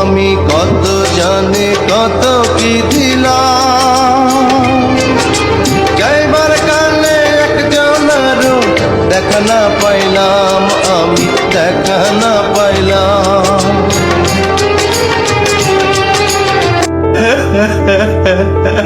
আমি কত জানে কত কি দিলাম। যাইবার কালে একজনেরও দেখা না পাইলাম, আমি দেখনা না পাইলাম। ha ha ha